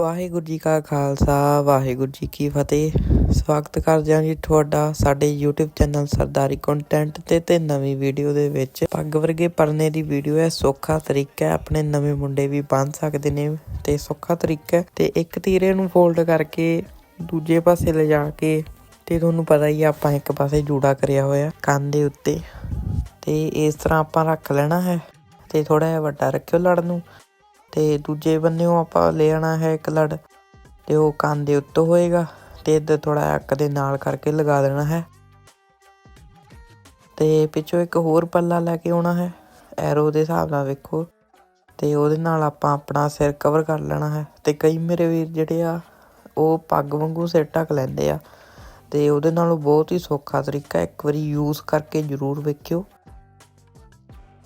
ਵਾਹਿਗੁਰੂ ਜੀ ਕਾ ਖਾਲਸਾ, ਵਾਹਿਗੁਰੂ ਜੀ ਕੀ ਫਤਿਹ। ਸਵਾਗਤ ਕਰਦੇ ਹਾਂ ਜੀ ਤੁਹਾਡਾ ਸਾਡੇ YouTube ਚੈਨਲ ਸਰਦਾਰੀ ਕੰਟੈਂਟ ਤੇ ਤੇ ਨਵੀਂ ਵੀਡੀਓ ਦੇ ਵਿੱਚ। ਪੱਗ ਵਰਗੇ ਪਰਨੇ ਦੀ ਵੀਡੀਓ ਹੈ, ਸੌਖਾ ਤਰੀਕਾ ਹੈ, ਆਪਣੇ ਨਵੇਂ ਮੁੰਡੇ ਵੀ ਬੰਨ ਸਕਦੇ ਨੇ ਤੇ ਸੌਖਾ ਤਰੀਕਾ ਹੈ। ਤੇ ਇੱਕ ਤੀਰੇ ਨੂੰ ਫੋਲਡ ਕਰਕੇ ਦੂਜੇ ਪਾਸੇ ਲਿਜਾ ਕੇ ਤੇ ਤੁਹਾਨੂੰ ਪਤਾ ਹੀ ਆ ਆਪਾਂ ਇੱਕ ਪਾਸੇ ਜੂੜਾ ਕਰਿਆ ਹੋਇਆ ਕੰਨ ਦੇ ਉੱਤੇ। ਤੇ ਇਸ ਤਰ੍ਹਾਂ ਆਪਾਂ ਰੱਖ ਲੈਣਾ ਹੈ ਤੇ ਥੋੜਾ ਜਿਹਾ ਵੱਡਾ ਰੱਖਿਓ ਲੜ ਨੂੰ। ਤੇ ਦੂਜੇ ਬੰਨੇੋਂ ਆਪਾਂ ਲੈ ਆਣਾ ਹੈ ਇੱਕ ਲੜ ਤੇ ਉਹ ਕੰਨ ਦੇ ਉੱਤੋਂ ਹੋਏਗਾ ਤੇ ਇੱਧਰ ਥੋੜਾ ਅੱਕ ਦੇ ਨਾਲ ਕਰਕੇ ਲਗਾ ਦੇਣਾ ਹੈ। ਤੇ ਪਿੱਛੋਂ ਇੱਕ ਹੋਰ ਪੱਲਾ ਲੈ ਕੇ ਆਉਣਾ ਹੈ ਐਰੋ ਦੇ ਹਿਸਾਬ ਨਾਲ ਵੇਖੋ ਤੇ ਉਹਦੇ ਨਾਲ ਆਪਾਂ ਆਪਣਾ ਸਿਰ ਕਵਰ ਕਰ ਲੈਣਾ ਹੈ ਤੇ ਕਈ ਮੇਰੇ ਵੀਰ ਜਿਹੜੇ ਆ, ਉਹ ਪੱਗ ਵਾਂਗੂ ਸਿਰ ਢੱਕ ਲੈਂਦੇ ਆ ਤੇ ਉਹਦੇ ਨਾਲੋਂ ਬਹੁਤ ਹੀ ਸੌਖਾ ਤਰੀਕਾ ਇੱਕ ਵਾਰੀ ਯੂਜ਼ ਕਰਕੇ ਜ਼ਰੂਰ ਵੇਖਿਓ।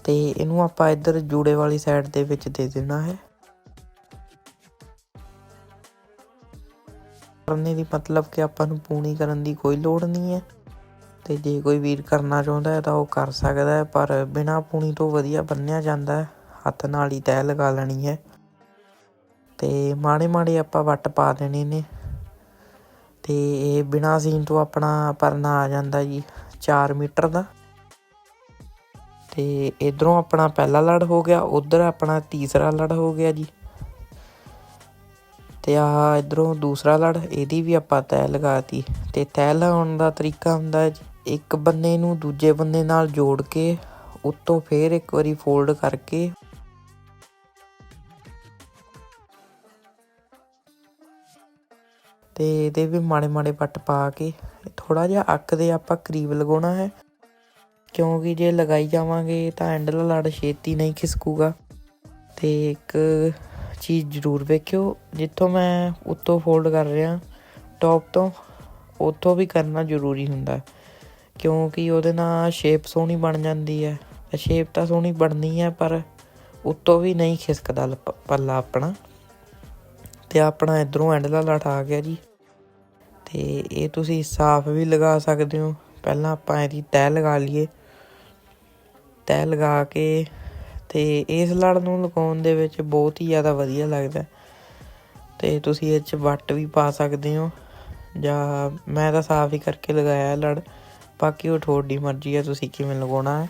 ਤੇ ਇਹਨੂੰ ਆਪਾਂ ਇੱਧਰ ਜੂੜੇ ਵਾਲੀ ਸਾਈਡ ਦੇ ਵਿੱਚ ਦੇ ਦੇਣਾ ਹੈ। ਕਰਨੇ ਦੀ ਮਤਲਬ ਕਿ ਆਪਾਂ ਨੂੰ ਪੂਣੀ ਕਰਨ ਦੀ ਕੋਈ ਲੋੜ ਨਹੀਂ ਹੈ। ਤੇ ਜੇ ਕੋਈ ਵੀਰ ਕਰਨਾ ਚਾਹੁੰਦਾ ਹੈ ਤਾਂ ਉਹ ਕਰ ਸਕਦਾ ਹੈ, ਪਰ ਬਿਨਾ ਪੂਣੀ ਤੋਂ ਵਧੀਆ ਬੰਨਿਆ ਜਾਂਦਾ ਹੈ। ਹੱਥ ਨਾਲ ਹੀ ਤੈਅ ਲਗਾ ਲੈਣੀ ਹੈ। ਤੇ ਮਾੜੇ ਮਾੜੇ ਆਪਾਂ ਵੱਟ ਪਾ ਦੇਣੇ ਨੇ। ਤੇ ਇਹ ਬਿਨਾ ਸੀਨ ਤੋਂ ਆਪਣਾ ਪਰਨਾ ਆ ਜਾਂਦਾ ਜੀ 4 ਮੀਟਰ ਦਾ। ਤੇ ਇਧਰੋਂ ਆਪਣਾ ਪਹਿਲਾ ਲੜ ਹੋ ਗਿਆ ਉਧਰ ਆਪਣਾ ਤੀਸਰਾ ਲੜ ਹੋ ਗਿਆ ਜੀ। ਤੇ ਆ ਇਧਰੋਂ ਦੂਸਰਾ ਲੜ ਇਹਦੀ ਵੀ ਆਪਾਂ ਤੈਅ ਲਗਾਤੀ ਤੇ। ਤੈਅ ਲਗਾਉਣ ਦਾ ਤਰੀਕਾ ਹੁੰਦਾ ਜੀ, ਇੱਕ ਬੰਨੇ ਨੂੰ ਦੂਜੇ ਬੰਨੇ ਨਾਲ ਜੋੜ ਕੇ ਉੱਤੋਂ ਫੇਰ ਇੱਕ ਵਾਰੀ ਫੋਲਡ ਕਰਕੇ ਤੇ ਇਹਦੇ ਵੀ ਮਾੜੇ ਮਾੜੇ ਪੱਟ ਪਾ ਕੇ ਥੋੜਾ ਜਿਹਾ ਅੱਕ ਦੇ ਆਪਾਂ ਕਰੀਬ ਲਗਾਉਣਾ ਹੈ। ਕਿਉਂਕਿ ਜੇ ਲਗਾਈ ਜਾਵਾਂਗੇ ਤਾਂ ਐਂਡਲਾ ਲੜ ਛੇਤੀ ਨਹੀਂ ਖਿਸਕੂਗਾ। ਤੇ ਇੱਕ ਚੀਜ਼ ਜ਼ਰੂਰ ਵੇਖਿਓ, ਜਿੱਥੋਂ ਮੈਂ ਉੱਤੋਂ ਫੋਲਡ ਕਰ ਰਿਹਾ ਟੌਪ ਤੋਂ, ਉੱਥੋਂ ਵੀ ਕਰਨਾ ਜ਼ਰੂਰੀ ਹੁੰਦਾ। ਕਿਉਂਕਿ ਉਹਦੇ ਨਾਲ ਸ਼ੇਪ ਸੋਹਣੀ ਬਣ ਜਾਂਦੀ ਹੈ। ਸ਼ੇਪ ਤਾਂ ਸੋਹਣੀ ਬਣਨੀ ਹੈ, ਪਰ ਉੱਤੋਂ ਵੀ ਨਹੀਂ ਖਿਸਕਦਾ ਪੱਲਾ ਆਪਣਾ। ਤੇ ਆਪਣਾ ਇਧਰੋਂ ਐਂਡਲਾ ਲੜ ਆ ਗਿਆ ਜੀ। ਤੇ ਇਹ ਤੁਸੀਂ ਸਾਫ਼ ਵੀ ਲਗਾ ਸਕਦੇ ਹੋ। ਪਹਿਲਾਂ ਆਪਾਂ ਇਹਦੀ ਤੈਅ ਲਗਾ ਲਈਏ। ਤੈਅ ਲਗਾ ਕੇ ਅਤੇ ਇਸ ਲੜ ਨੂੰ ਲਗਾਉਣ ਦੇ ਵਿੱਚ ਬਹੁਤ ਹੀ ਜ਼ਿਆਦਾ ਵਧੀਆ ਲੱਗਦਾ ਅਤੇ ਤੁਸੀਂ ਇਹ ਚ ਵੱਟ ਵੀ ਪਾ ਸਕਦੇ ਹੋ ਜਾਂ ਮੈਂ ਤਾਂ ਸਾਫ਼ ਹੀ ਕਰਕੇ ਲਗਾਇਆ ਲੜ। ਬਾਕੀ ਉਹ ਤੁਹਾਡੀ ਮਰਜ਼ੀ ਹੈ, ਤੁਸੀਂ ਕਿਵੇਂ ਲਗਾਉਣਾ ਹੈ।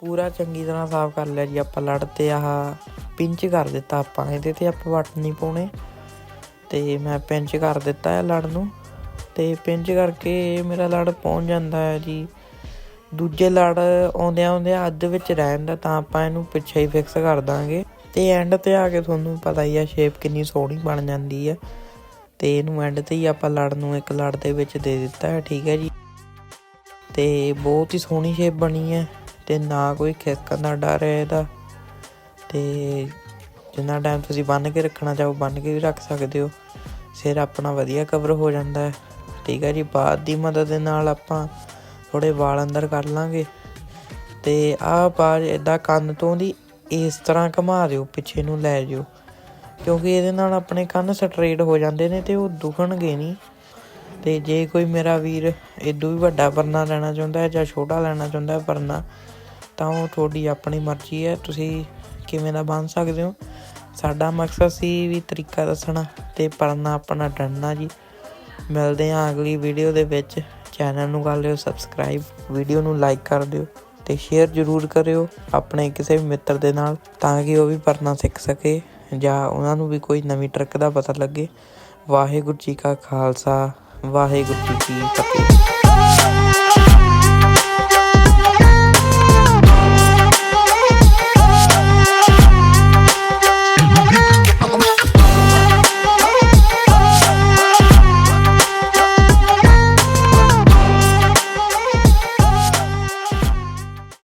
ਪੂਰਾ ਚੰਗੀ ਤਰ੍ਹਾਂ ਸਾਫ਼ ਕਰ ਲਿਆ ਜੀ ਆਪਾਂ ਲੜ ਤੇ ਆਹ ਪਿੰਚ ਕਰ ਦਿੱਤਾ ਆਪਾਂ ਇਹਦੇ ਤੇ, ਆਪਾਂ ਵੱਟ ਨਹੀਂ ਪਾਉਣੇ। ਤੇ ਮੈਂ ਪਿੰਚ ਕਰ ਦਿੱਤਾ ਹੈ ਲੜ ਨੂੰ। ਤੇ ਪਿੰਚ ਕਰਕੇ ਮੇਰਾ ਲੜ ਪਹੁੰਚ ਜਾਂਦਾ ਹੈ ਜੀ। ਦੂਜੇ ਲੜ ਆਉਂਦਿਆਂ ਆਉਂਦਿਆਂ ਅੱਧ ਵਿੱਚ ਰਹਿ ਜਾਂਦਾ ਤਾਂ ਆਪਾਂ ਇਹਨੂੰ ਪਿੱਛੇ ਹੀ ਫਿਕਸ ਕਰ ਦਾਂਗੇ। ਤੇ ਐਂਡ ਤੇ ਆ ਕੇ ਤੁਹਾਨੂੰ ਪਤਾ ਹੀ ਆ ਸ਼ੇਪ ਕਿੰਨੀ ਸੋਹਣੀ ਬਣ ਜਾਂਦੀ ਹੈ ਤੇ ਇਹਨੂੰ ਐਂਡ ਤੇ ਹੀ ਆਪਾਂ ਲੜ ਨੂੰ ਇੱਕ ਲੜ ਦੇ ਵਿੱਚ ਦੇ ਦਿੱਤਾ ਹੈ, ਠੀਕ ਹੈ ਜੀ। ਤੇ ਬਹੁਤ ਹੀ ਸੋਹਣੀ ਸ਼ੇਪ ਬਣੀ ਹੈ, ਤੇ ਨਾ ਕੋਈ ਖਿਸਕਣ ਦਾ ਡਰ ਹੈ ਇਹਦਾ। ਤੇ ਜਿੰਨਾ ਟਾਈਮ ਤੁਸੀਂ ਬੰਨ ਕੇ ਰੱਖਣਾ ਚਾਹੋ ਬੰਨ ਕੇ ਵੀ ਰੱਖ ਸਕਦੇ ਹੋ। ਸਿਰ ਆਪਣਾ ਵਧੀਆ ਕਵਰ ਹੋ ਜਾਂਦਾ ਹੈ। ਠੀਕ ਹੈ ਜੀ, ਬਾਅਦ ਦੀ ਮਦਦ ਦੇ ਨਾਲ ਆਪਾਂ ਥੋੜੇ ਵਾਲ ਅੰਦਰ ਕਰ ਲਾਂਗੇ। ਤੇ ਆਹ ਬਾਜ ਇਦਾਂ ਕੰਨ ਤੋਂ ਦੀ ਇਸ ਤਰ੍ਹਾਂ ਘੁਮਾ ਦਿਓ, ਪਿੱਛੇ ਨੂੰ ਲੈ ਜਿਓ। ਕਿਉਂਕਿ ਇਹਦੇ ਨਾਲ ਆਪਣੇ ਕੰਨ ਸਟਰੇਟ ਹੋ ਜਾਂਦੇ ਨੇ ਤੇ ਉਹ ਦੁਖਣਗੇ ਨਹੀਂ। ਤੇ ਜੇ ਕੋਈ ਮੇਰਾ ਵੀਰ ਇਦੋਂ ਵੀ ਵੱਡਾ ਪਰਨਾ ਲੈਣਾ ਚਾਹੁੰਦਾ ਹੈ ਜਾਂ ਛੋਟਾ ਲੈਣਾ ਚਾਹੁੰਦਾ ਹੈ ਪਰਨਾ, ਤਾਂ ਉਹ ਤੁਹਾਡੀ ਆਪਣੀ ਮਰਜ਼ੀ ਹੈ। ਤੁਸੀਂ ਕਿਵੇਂ ਦਾ ਬਣ ਸਕਦੇ ਹੋ? ਸਾਡਾ ਮਕਸਦ ਸੀ ਵੀ ਤਰੀਕਾ ਦੱਸਣਾ ਤੇ ਪਰਨਾ ਆਪਣਾ ਡੰਨਾ ਜੀ। ਮਿਲਦੇ ਹਾਂ ਅਗਲੀ ਵੀਡੀਓ ਦੇ ਵਿੱਚ। ਚੈਨਲ ਨੂੰ ਕਰ ਲਿਓ ਸਬਸਕ੍ਰਾਈਬ ਵੀਡੀਓ ਨੂੰ ਲਾਈਕ ਕਰ ਦਿਓ ਤੇ ਸ਼ੇਅਰ ਜ਼ਰੂਰ ਕਰਿਓ ਆਪਣੇ ਕਿਸੇ ਵੀ ਮਿੱਤਰ ਦੇ ਨਾਲ ਤਾਂ ਕਿ ਉਹ ਵੀ ਪਰਨਾ ਸਿੱਖ ਸਕੇ ਜਾਂ ਉਹਨਾਂ ਨੂੰ ਵੀ ਕੋਈ ਨਵੀਂ ਟਰੱਕ ਦਾ ਪਤਾ ਲੱਗੇ। ਵਾਹਿਗੁਰੂ ਜੀ ਕਾ ਖਾਲਸਾ, ਵਾਹਿਗੁਰੂ ਜੀ ਕੀ ਫਤਿਹ।